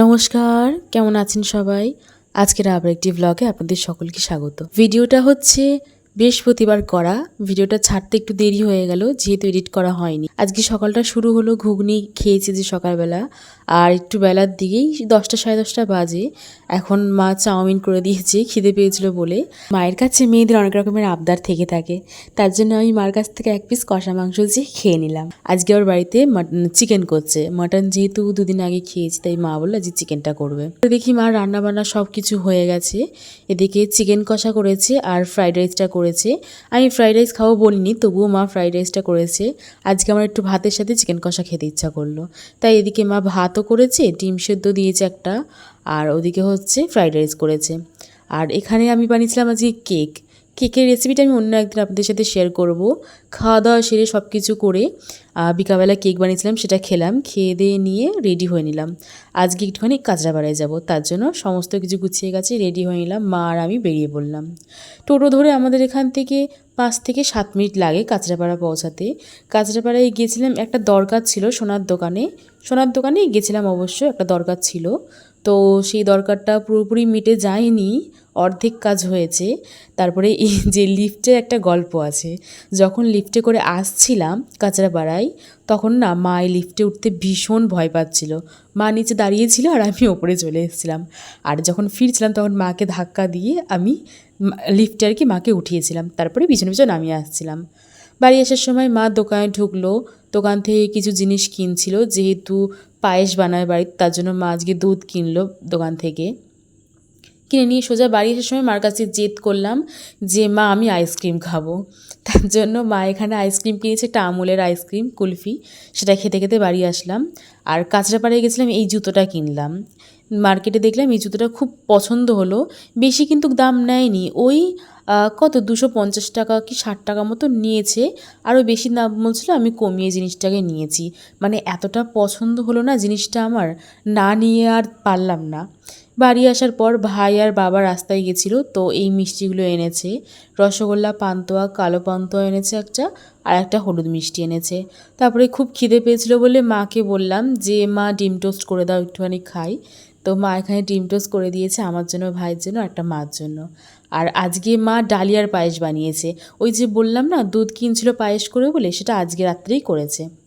নমস্কার কেমন আছেন সবাই? আজকের আবার একটি ব্লগে আপনাদের সকলকে স্বাগত। ভিডিওটা হচ্ছে বৃহস্পতিবার করা ভিডিওটা ছাড়তে একটু দেরি হয়ে গেল, যেহেতু এডিট করা হয়নি। আজকে সকালটা শুরু হলো, ঘুগনি খেয়েছি যে সকালবেলা, আর একটু বেলার দিকেই দশটা সাড়ে দশটা বাজে। এখন মা চাউমিন করে দিয়েছে, খিদে পেয়েছিল বলে। মায়ের কাছে মেয়েদের অনেক রকমের আবদার থেকে থাকে, তার জন্য আমি মার কাছ থেকে এক পিস কষা মাংস যে খেয়ে নিলাম। আজকে ওর বাড়িতে চিকেন করছে। মাটন যেহেতু দুদিন আগে খেয়েছি, তাই মা বলল যে চিকেনটা করবে। দেখি মা রান্না বান্না সব কিছু হয়ে গেছে। এদিকে চিকেন কষা করেছে, আর ফ্রাইড রাইসটা করেছে। আমি ফ্রাইড রাইস খাব বলিনি, তবুও মা ফ্রাইড রাইসটা করেছে। আজকে আমার একটু ভাতের সাথে চিকেন কষা খেতে ইচ্ছা করল। তাই এদিকে মা ভাতও করেছে, ডিম সেদ্ধ দিয়েছে একটা, আর ওদিকে হচ্ছে ফ্রাইড রাইস করেছে। আর এখানে আমি বানিয়েছিলাম আজকে কেক কেকের রেসিপিটা আমি অন্য একদিন আপনাদের সাথে শেয়ার করব। খাওয়া দাওয়া সেরে সব কিছু করে আহ, বিকালবেলা কেক বানিয়েছিলাম সেটা খেলাম খেয়ে দিয়ে নিয়ে রেডি হয়ে নিলাম। আজকে একটুখানি কাঁচরাপাড়ায় যাব তার জন্য সমস্ত কিছু গুছিয়ে গেছে রেডি হয়ে নিলাম মা আর আমি বেরিয়ে পড়লাম। টোটো ধরে আমাদের এখান থেকে পাঁচ থেকে সাত মিনিট লাগে কাঁচরাপাড়া পৌঁছাতে। কাঁচরাপাড়ায় গিয়েছিলাম একটা দরকার ছিল সোনার দোকানে। সোনার দোকানেই গেছিলাম অবশ্য একটা দরকার ছিল। তো সেই দরকারটা পুরোপুরি মিটে যায়নি, অর্ধেক কাজ হয়েছে। তারপরে এই যে লিফটের একটা গল্প আছে, যখন লিফটে করে আসছিলাম কাঁচরাপাড়ায়, তখন না মা এই লিফটে উঠতে ভীষণ ভয় পাচ্ছিল। মা নিচে দাঁড়িয়েছিল আর আমি ওপরে চলে এসেছিলাম। আর যখন ফিরছিলাম তখন মাকে ধাক্কা দিয়ে আমি লিফটে আর কি মাকে উঠিয়েছিলাম। তারপরে পিছনে পিছনে নামিয়ে আসছিলাম। বাড়ি আসার সময় মা দোকানে ঢুকলো, দোকান থেকে কিছু জিনিস কিনছিল, যেহেতু পায়েস বানায় বাড়িতে, তার জন্য মা আজকে দুধ কিনলো দোকান থেকে। কিনে নিয়ে সোজা বাড়ি আসার সময় মার কাছে জেদ করলাম যে, মা, আমি আইসক্রিম খাব। তার জন্য মা এখানে আইসক্রিম কিনেছে, একটা আমুলের আইসক্রিম কুলফি। সেটা খেতে খেতে বাড়ি আসলাম। আর কাঁচরাপাড়ায় গেছিলাম, এই জুতোটা কিনলাম। মার্কেটে দেখলাম এই জুতোটা খুব পছন্দ হলো। বেশি কিন্তু দাম নেয়নি। ওই কত, দুশো পঞ্চাশ টাকা কি ষাট টাকা মতো নিয়েছে। আরও বেশি দাম বলছিল, আমি কমিয়ে জিনিসটাকে নিয়েছি। মানে এতটা পছন্দ হলো না জিনিসটা আমার, না নিয়ে আর পারলাম না। বাড়ি আসার পর ভাই আর বাবা রাস্তায় গেছিল, তো এই মিষ্টিগুলো এনেছে। রসগোল্লা, পান্তুয়া, কালো পান্তুয়া এনেছে একটা, আর একটা হলুদ মিষ্টি এনেছে। তারপরে খুব খিদে পেয়েছিল বলে মাকে বললাম যে, মা, ডিম টোস্ট করে দাও, একটুখানি খাই। তো মা এখানে ডিম টোস্ট করে দিয়েছে আমার জন্য, ভাইয়ের জন্য একটা মার জন্য। আর আজকে মা ডালিয়ার পায়েস বানিয়েছে। ওই যে বললাম না, দুধ কিনছিল পায়েস করে বলে, সেটা আজকে রাত্রেই করেছে।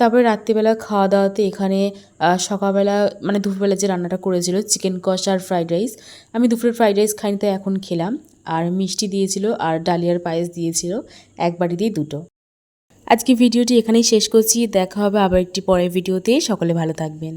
তারপরে রাত্রিবেলা খাওয়া দাওয়াতে এখানে সকালবেলা মানে দুপুরবেলা যে রান্নাটা করেছিল, চিকেন কষা আর ফ্রাইড রাইস, আমি দুপুরের ফ্রাইড রাইস খাইনি তাই এখন খেলাম। আর মিষ্টি দিয়েছিল আর ডালিয়ার পায়েস দিয়েছিল, এক দিয়ে দুটো। আজকে ভিডিওটি এখানেই শেষ করছি, দেখা হবে আবার একটি পরের ভিডিওতে, সকলে ভালো থাকবেন।